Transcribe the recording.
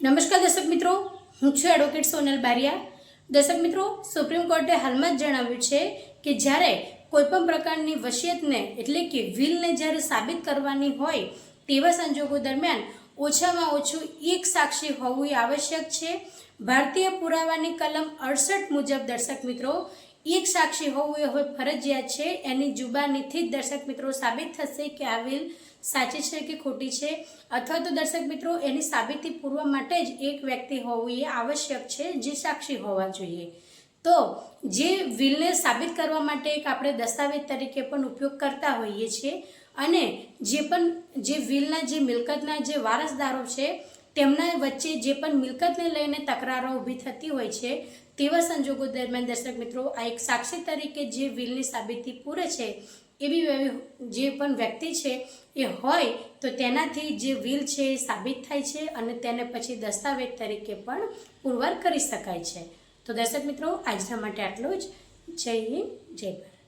નમસ્કાર દર્શક મિત્રો, હું છું એડવોકેટ સોનલ બારિયા. દર્શક મિત્રો સુપ્રીમ કોર્ટે હાલમાં જ જણાવ્યું છે કે જ્યારે કોઈપણ પ્રકારની વસિયતને એટલે કે વિલને જ્યારે સાબિત કરવાની હોય તેવા સંજોગો દરમિયાન ઓછામાં ઓછું એક સાક્ષી હોવું આવશ્યક છે. ભારતીય પુરાવાની કલમ અડસઠ મુજબ દર્શક મિત્રો, એક સાક્ષી હોવું એ હવે ફરજિયાત છે. એની જુબાનીથી જ દર્શક મિત્રો સાબિત થશે કે આ વિલ સાચી છે કે ખોટી છે? અથવા તો દર્શક મિત્રો, એની સાબિતી પૂરવા માટે જ એક વ્યક્તિ હોવું એ આવશ્યક છે જે સાક્ષી હોવા જોઈએ. તો જે વિલને સાબિત કરવા માટે એક આપણે દસ્તાવેજ તરીકે પણ ઉપયોગ કરતા હોઈએ છીએ અને જે પણ જે વિલના જે મિલકતના જે વારસદારો છે તેમના વચ્ચે જે પણ મિલકતને લઈને તકરારો ઊભી થતી હોય છે, તેવા સંજોગો દરમિયાન દર્શક મિત્રો, આ એક સાક્ષી તરીકે જે વિલની સાબિતી પૂરે છે, એવી જે પણ વ્યક્તિ છે એ હોય, તો તેનાથી જે વિલ છે એ સાબિત થાય છે અને તેને પછી દસ્તાવેજ તરીકે પણ પુરવાર કરી શકાય છે. તો દર્શક મિત્રો, આજના માટે આટલું જ. જય હિન્દ, જય ભારત.